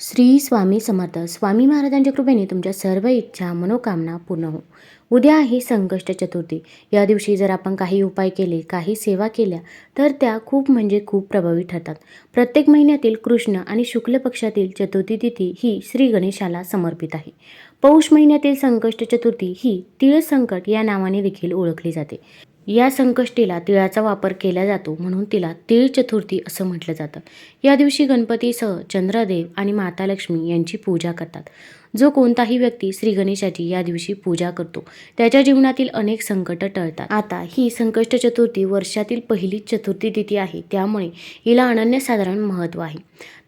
श्री स्वामी समर्थ. स्वामी महाराजांच्या कृपेने तुमच्या सर्व इच्छा मनोकामना पूर्ण हो. उद्या आहे संकष्ट चतुर्थी. या दिवशी जर आपण काही उपाय केले काही सेवा केल्या तर त्या खूप म्हणजे खूप प्रभावी ठरतात. प्रत्येक महिन्यातील कृष्ण आणि शुक्ल पक्षातील चतुर्थी तिथी ही श्री गणेशाला समर्पित आहे. पौष महिन्यातील संकष्ट चतुर्थी ही तीळ संकट या नावाने देखील ओळखली जाते. या संकष्टीला तिळाचा वापर केला जातो म्हणून तिला तिळ चतुर्थी असं म्हटलं जातं. या दिवशी गणपतीसह चंद्रदेव आणि माता लक्ष्मी यांची पूजा करतात. जो कोणताही व्यक्ती श्री गणेशाची या दिवशी पूजा करतो त्याच्या जीवनातील अनेक संकट टळतात. आता ही संकष्ट चतुर्थी वर्षातील पहिली चतुर्थी तिथी आहे त्यामुळे हिला अनन्यसाधारण महत्त्व आहे.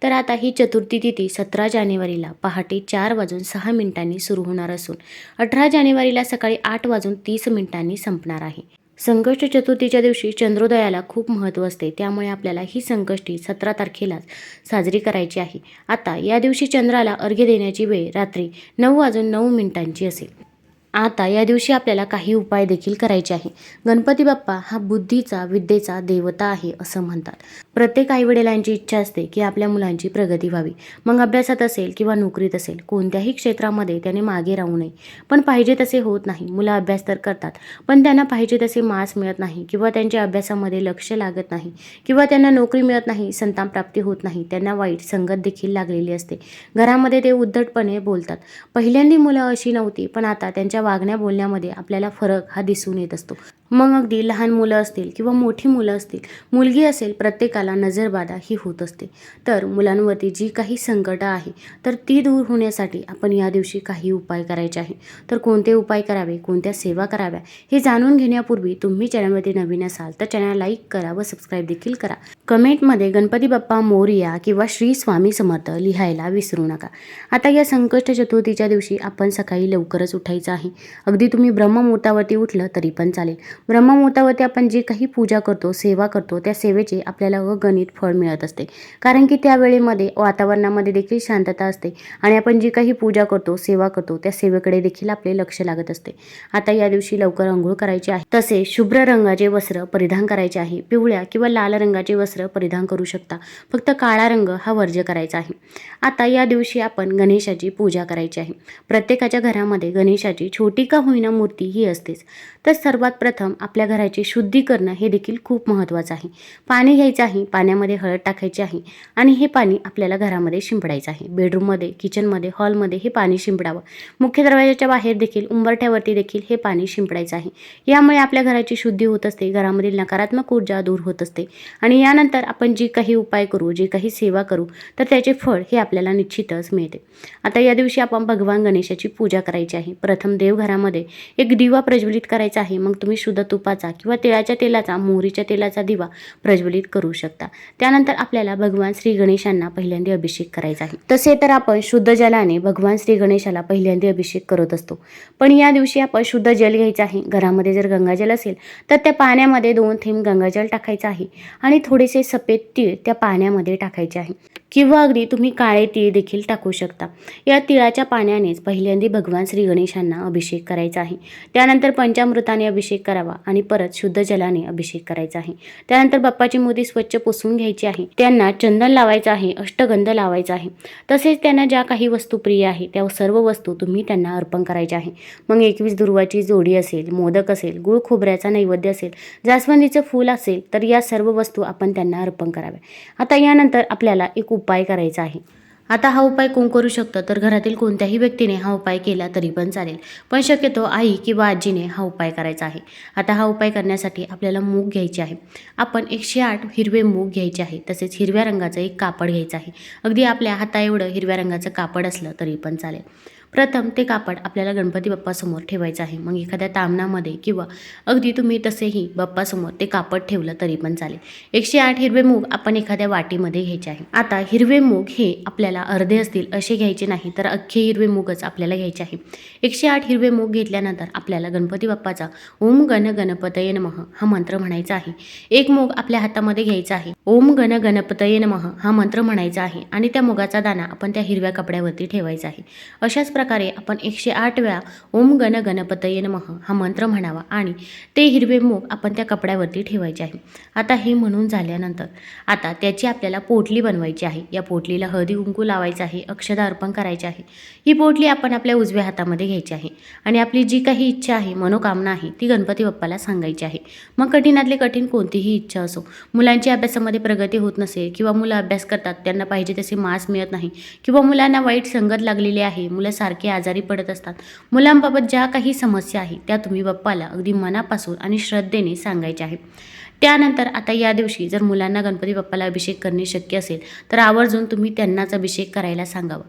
तर आता ही चतुर्थी तिथी सतरा जानेवारीला पहाटे चार वाजून सहा मिनिटांनी सुरू होणार असून अठरा जानेवारीला सकाळी आठ वाजून तीस मिनिटांनी संपणार आहे. संकष्ट चतुर्थीच्या दिवशी चंद्रोदयाला खूप महत्त्व असते. त्यामुळे आपल्याला ही संकष्टी सतरा तारखेलाच साजरी करायची आहे. आता या दिवशी चंद्राला अर्घ्य देण्याची वेळ रात्री नऊ वाजून नऊ मिनिटांची असेल. आता या दिवशी आपल्याला काही उपाय देखील करायचे आहे. गणपती बाप्पा हा बुद्धीचा विद्येचा देवता आहे असं म्हणतात. प्रत्येक आईवडिलांची इच्छा असते की आपल्या मुलांची प्रगती व्हावी. मग अभ्यासात असेल किंवा नोकरीत असेल कोणत्याही क्षेत्रामध्ये त्याने मागे राहू नये. पण पाहिजे तसे होत नाही. मुलं अभ्यास तर करतात. पण त्यांना पाहिजे तसे मार्क्स मिळत नाही किंवा त्यांच्या अभ्यासामध्ये लक्ष लागत नाही किंवा त्यांना नोकरी मिळत नाही संतान प्राप्ती होत नाही त्यांना वाईट संगत देखील लागलेली असते. घरामध्ये ते उद्धटपणे बोलतात. पहिल्यांदी मुलं अशी नव्हती पण आता त्यांच्या वागण्या बोलण्यामध्ये आपल्याला फरक हा दिसून येत असतो. मग अगदी लहान मुलं असतील किंवा मोठी मुलं असतील मुलगी असेल प्रत्येकाला नजरबाधा ही होत असते. तर मुलांवरती जी काही संकटं आहे तर ती दूर होण्यासाठी आपण या दिवशी काही उपाय करायचे आहे. तर कोणते उपाय करावे कोणत्या सेवा कराव्या हे जाणून घेण्यापूर्वी तुम्ही चॅनलमध्ये नवीन असाल तर चॅनल लाईक करा व सबस्क्राईब देखील करा. कमेंटमध्ये गणपती बाप्पा मोरया किंवा श्री स्वामी समर्थ लिहायला विसरू नका. आता या संकष्ट चतुर्थीच्या दिवशी आपण सकाळी लवकरच उठायचं आहे. अगदी तुम्ही ब्रह्ममुहूर्तावरती उठलं तरी पण चालेल. ब्रह्ममुहूर्तावरती आपण जी काही पूजा करतो सेवा करतो त्या सेवेचे आपल्याला अगणित फळ मिळत असते. कारण की त्यावेळेमध्ये वातावरणामध्ये देखील शांतता असते आणि आपण जी काही पूजा करतो सेवा करतो त्या सेवेकडे देखील आपले लक्ष लागत असते. आता या दिवशी लवकर अंघोळ करायची आहे. तसे शुभ्र रंगाचे वस्त्र परिधान करायचे आहे. पिवळ्या किंवा लाल रंगाचे वस्त्र परिधान करू शकता. फक्त काळा रंग हा वर्ज्य करायचा आहे. आता या दिवशी आपण गणेशाची पूजा करायची आहे. प्रत्येकाच्या घरामध्ये गणेशाची छोटी का होईना मूर्ती ही असतेच. तर सर्वात प्रथम आपल्या घराची शुद्धी करणं हे देखील खूप महत्त्वाचं आहे. पाणी घ्यायचं आहे पाण्यामध्ये हळद टाकायची आहे आणि हे पाणी आपल्याला घरामध्ये शिंपडायचं आहे. बेडरूममध्ये किचनमध्ये हॉलमध्ये हे पाणी शिंपडावं. मुख्य दरवाजाच्या बाहेर देखील उंबरठ्यावरती देखील हे पाणी शिंपडायचं आहे. यामुळे आपल्या घराची शुद्धी होत असते घरामधील नकारात्मक ऊर्जा दूर होत असते आणि यानंतर आपण जी काही उपाय करू जी काही सेवा करू तर त्याचे फळ हे आपल्याला निश्चितच मिळते. आता या दिवशी आपण भगवान गणेशाची पूजा करायची आहे. प्रथम देवघरामध्ये एक दिवा प्रज्वलित करायचा आहे. मग तुम्ही शुद्ध तुपाचा किंवा तिळाच्या तेलाचा मोहरीच्या तेलाचा दिवा प्रज्वलित करू शकता. त्यानंतर आपल्याला भगवान श्री गणेशांना पहिल्यांदा अभिषेक करायचा आहे. तसे तर आपण शुद्ध जलाने भगवान श्री गणेशाला पहिल्यांदा अभिषेक करत असतो. पण या दिवशी आपण शुद्ध जल घ्यायचं आहे. घरामध्ये जर गंगाजल असेल तर त्या पाण्यामध्ये दोन थेंब गंगाजल टाकायचं आहे आणि थोडेसे सफेद तीळ त्या पाण्यामध्ये टाकायचे आहे. किंवा अगदी तुम्ही काळे तीळ देखील टाकू शकता. या तिळाच्या पाण्यानेच पहिल्यांदा भगवान श्री गणेशांना अभिषेक करायचा आहे. त्यानंतर पंचामृताने अभिषेक करावा आणि परत शुद्ध जलाने अभिषेक करायचा आहे. त्यानंतर बाप्पाची मोदी स्वच्छ पुसून घ्यायची आहे. त्यांना चंदन लावायचं आहे अष्टगंध लावायचा आहे. तसेच त्यांना ज्या काही वस्तू प्रिय आहे त्या सर्व वस्तू तुम्ही त्यांना अर्पण करायच्या आहे. मग एकवीस दुर्वाची जोडी असेल मोदक असेल गुळ खोबऱ्याचा नैवेद्य असेल जास्वंदीचं फूल असेल तर या सर्व वस्तू आपण त्यांना अर्पण कराव्या. आता यानंतर आपल्याला एक उपाय करायचा आहे. आता हा उपाय कोण करू शकतं? तर घरातील कोणत्याही व्यक्तीने हा उपाय केला तरी पण चालेल. पण शक्यतो आई किंवा आजीने हा उपाय करायचा आहे. आता हा उपाय करण्यासाठी आपल्याला मूग घ्यायचे आहे. आपण एकशे आठ हिरवे मूग घ्यायचे आहे. तसेच हिरव्या रंगाचं एक कापड घ्यायचं आहे. अगदी आपल्या हाताएवढं हिरव्या रंगाचं कापड असलं तरी पण चालेल. प्रथम ते कापड आपल्याला गणपती बाप्पासमोर ठेवायचं आहे. मग एखाद्या तामणामध्ये किंवा अगदी तुम्ही तसेही बाप्पासमोर ते कापड ठेवलं तरी पण चालेल. एकशे आठ हिरवे मूग आपण एखाद्या वाटीमध्ये घ्यायचे आहे. आता हिरवे मूग हे आपल्याला अर्धे असतील असे घ्यायचे नाही तर अख्खे हिरवे मूगच आपल्याला घ्यायचे आहे. एकशे आठ हिरवे मूग घेतल्यानंतर आपल्याला गणपती बाप्पाचा ओम गण गणपतये नमः हा मंत्र म्हणायचा आहे. एक मूग आपल्या हातामध्ये घ्यायचा आहे. ओम गण गणपतये नमः हा मंत्र म्हणायचा आहे आणि त्या मुगाचा दाना आपण त्या हिरव्या कपड्यावरती ठेवायचा आहे. अशाच प्रकारे आपण एकशे आठ वेळा ओम गण गणपतये नमः हा मंत्र म्हणावा आणि ते हिरवे मूग आपण त्या कपड्यावरती ठेवायचे आहे. आता हे म्हणून झाल्यानंतर आता त्याची आपल्याला पोटली बनवायची आहे. या पोटलीला हळदी कुंकू लावायचं आहे अक्षदा अर्पण करायचे आहे. ही पोटली आपण आपल्या उजव्या हातामध्ये घ्यायची आहे आणि आपली जी काही इच्छा आहे मनोकामना आहे ती गणपती बाप्पाला सांगायची आहे. मग कठीणातली कठीण कोणतीही इच्छा असो मुलांची अभ्यासामध्ये प्रगती होत नसेल किंवा मुलं अभ्यास करतात त्यांना पाहिजे तसे मार्क्स मिळत नाही किंवा मुलांना वाईट संगत लागलेली आहे मुलं सारखे आजारी पडत असतात. मुलांबाबत ज्या काही समस्या आहे त्या तुम्ही बाप्पाला अगदी मनापासून आणि श्रद्धेने सांगायच्या आहे त्यानंतर आता या दिवशी जर मुलांना गणपती बाप्पाला अभिषेक करणे शक्य असेल तर आवर्जून तुम्ही त्यांनाच अभिषेक करायला सांगावं.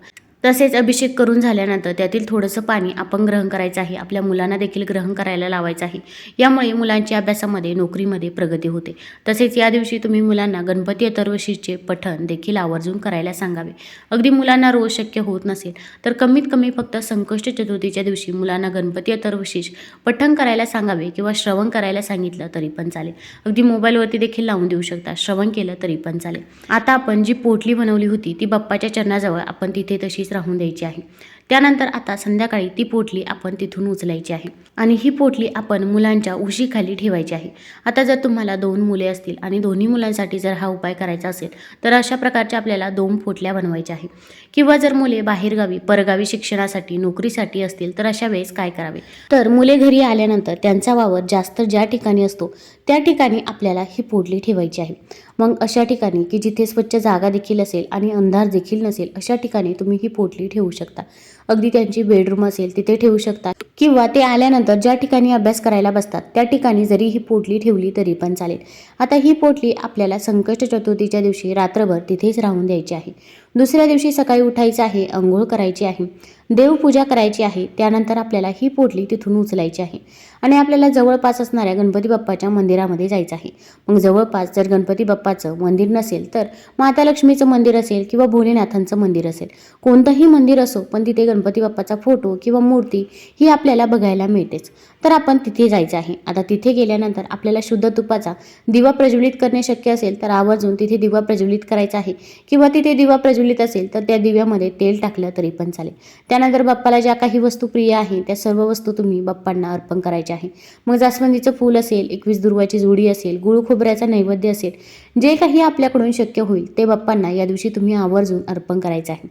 तसेच अभिषेक करून झाल्यानंतर त्यातील थोडंसं पाणी आपण ग्रहण करायचं आहे. आपल्या मुलांना देखील ग्रहण करायला लावायचं आहे. यामुळे मुलांची अभ्यासामध्ये नोकरीमध्ये प्रगती होते. तसेच या दिवशी तुम्ही मुलांना गणपती अतर्वशीचे पठण देखील आवर्जून करायला सांगावे. अगदी मुलांना रोज शक्य होत नसेल तर कमीत कमी फक्त संकष्ट चतुर्थीच्या दिवशी मुलांना गणपती अथर्वशीष पठण करायला सांगावे किंवा श्रवण करायला सांगितलं तरी पण चालेल. अगदी मोबाईलवरती देखील लावून देऊ शकता. श्रवण केलं तरी पण चालेल. आता आपण जी पोटली बनवली होती ती बाप्पाच्या चरणाजवळ आपण तिथे तशीच राहून द्यायची आहे. त्यानंतर आता संध्याकाळी ती पोटली आपण तिथून उचलायची आहे. आणि ही पोटली आपण मुलांच्या उशीखाली ठेवायची आहे. आता जर तुम्हाला दोन मुले असतील आणि दोन्ही मुलांसाठी जर हा उपाय करायचा असेल तर अशा प्रकारच्या आपल्याला दोन पोटल्या बनवायच्या आहे. किंवा जर मुले बाहेरगावी परगावी शिक्षणासाठी नोकरीसाठी असतील तर अशा वेळेस काय करावे? तर मुले घरी आल्यानंतर त्यांचा वावर जास्त ज्या ठिकाणी असतो त्या ठिकाणी आपल्याला ही पोटली ठेवायची आहे. मग अशा ठिकाणी की जिथे स्वच्छ जागा देखील असेल आणि अंधार देखील नसेल अशा ठिकाणी तुम्ही ही पोटली ठेवू शकता. अगदी त्यांची बेडरूम असेल तिथे ठेवू शकतात. किंवा ते आल्यानंतर ज्या ठिकाणी अभ्यास करायला बसतात त्या ठिकाणी जरी ही पोटली ठेवली तरी पण चालेल. आता ही पोटली आपल्याला संकष्ट चतुर्थीच्या दिवशी रात्रभर तिथेच राहून द्यायची आहे. दुसऱ्या दिवशी सकाळी उठायचं आहे अंघोळ करायची आहे देवपूजा करायची आहे त्यानंतर आपल्याला ही पोटली तिथून उचलायची आहे. आणि आपल्याला जवळपास असणाऱ्या गणपती बाप्पाच्या मंदिरामध्ये जायचं आहे. मग जवळपास जर गणपती बाप्पाचं मंदिर नसेल तर माता लक्ष्मीचं मंदिर असेल किंवा भोलेनाथांचं मंदिर असेल कोणतंही मंदिर असो पण तिथे गणपती बाप्पाचा फोटो किंवा मूर्ती ही आपल्याला बघायला मिळतेच. तर आपण तिथे जायचं आहे. आता तिथे गेल्यानंतर आपल्याला शुद्ध तुपाचा दिवा प्रज्वलित करणे शक्य असेल तर आवर्जून तिथे दिवा प्रज्वलित करायचा आहे. किंवा तिथे दिवा प्रज्वलित असेल तर त्या दिव्यामध्ये तेल टाकलं तरी पण चालेल. त्यानंतर बाप्पाला ज्या काही वस्तू प्रिय आहे त्या सर्व वस्तू तुम्ही बाप्पांना अर्पण करायच्या आहे मग जास्वंदीचं फूल असेल एकवीस दुर्वाची जोडी असेल गुळ खोबऱ्याचा नैवेद्य असेल जे काही आपल्याकडून शक्य होईल ते बाप्पांना या दिवशी तुम्ही आवर्जून अर्पण करायचं आहे.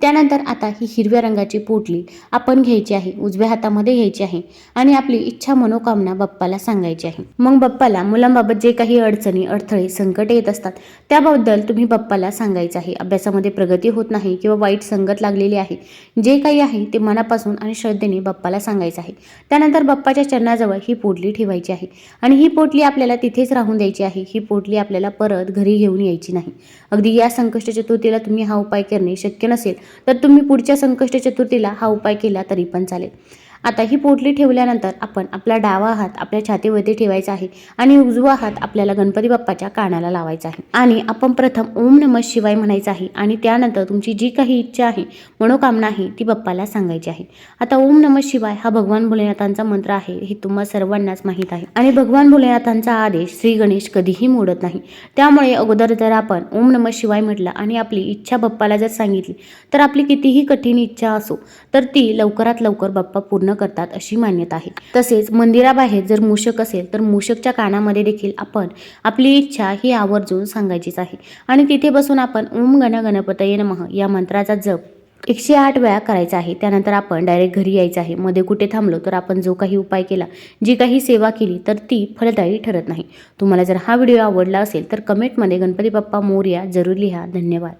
त्यानंतर आता ही हिरव्या रंगाची पोटली आपण घ्यायची आहे उजव्या हातामध्ये घ्यायची आहे आणि आपली इच्छा मनोकामना बाप्पाला सांगायची आहे. मग बाप्पाला मुलांबाबत जे काही अडचणी अडथळे संकट येत असतात त्याबद्दल तुम्ही बाप्पाला सांगायचं आहे. अभ्यासामध्ये प्रगती होत नाही किंवा वाईट संगत लागलेली आहे जे काही आहे ते मनापासून आणि श्रद्धेने बाप्पाला सांगायचं आहे. त्यानंतर बाप्पाच्या चरणाजवळ ही पोटली ठेवायची आहे आणि ही पोटली आपल्याला तिथेच राहून द्यायची आहे. ही पोटली आपल्याला परत घरी घेऊन यायची नाही. अगदी या संकष्ट चतुर्थीला तुम्ही हा उपाय करणे शक्य नसेल तर तुम्ही पुढच्या संकष्ट चतुर्थीला हा उपाय केला तरी पण चालेल. आता ही पोटली ठेवल्यानंतर आपण आपला डावा हात आपल्या छातीवरती ठेवायचा आहे आणि उजवा हात आपल्याला गणपती बाप्पाच्या कानाला लावायचा आहे. आणि आपण प्रथम ओम नम शिवाय म्हणायचं आहे आणि त्यानंतर तुमची जी काही इच्छा आहे मनोकामना आहे ती बाप्पाला सांगायची आहे. आता ओम नम शिवाय हा भगवान भोलेनाथांचा मंत्र आहे हे तुम्हा सर्वांनाच माहीत आहे. आणि भगवान भोलेनाथांचा आदेश श्री गणेश कधीही मोडत नाही. त्यामुळे अगोदर जर आपण ओम नम शिवाय म्हटलं आणि आपली इच्छा बाप्पाला जर सांगितली तर आपली कितीही कठीण इच्छा असो तर ती लवकरात लवकर बाप्पा पूर्ण करतात अशी मान्यता आहे. तसेच मंदिराबाहेर जर मूषक असेल तर मूषकच्या कानामध्ये देखील आपण आपली इच्छा ही आवर्जून सांगायचीच आहे. आणि तिथे बसून आपण ओम गण गणपतये नमः या मंत्राचा जप एकशे आठ वेळा करायचा आहे. त्यानंतर आपण डायरेक्ट घरी यायचं आहे. मध्ये कुठे थांबलो तर आपण जो काही उपाय केला जी काही सेवा केली तर ती फलदायी ठरत नाही. तुम्हाला जर हा व्हिडिओ आवडला असेल तर कमेंटमध्ये गणपती बाप्पा मोर्या जरूर लिहा. धन्यवाद.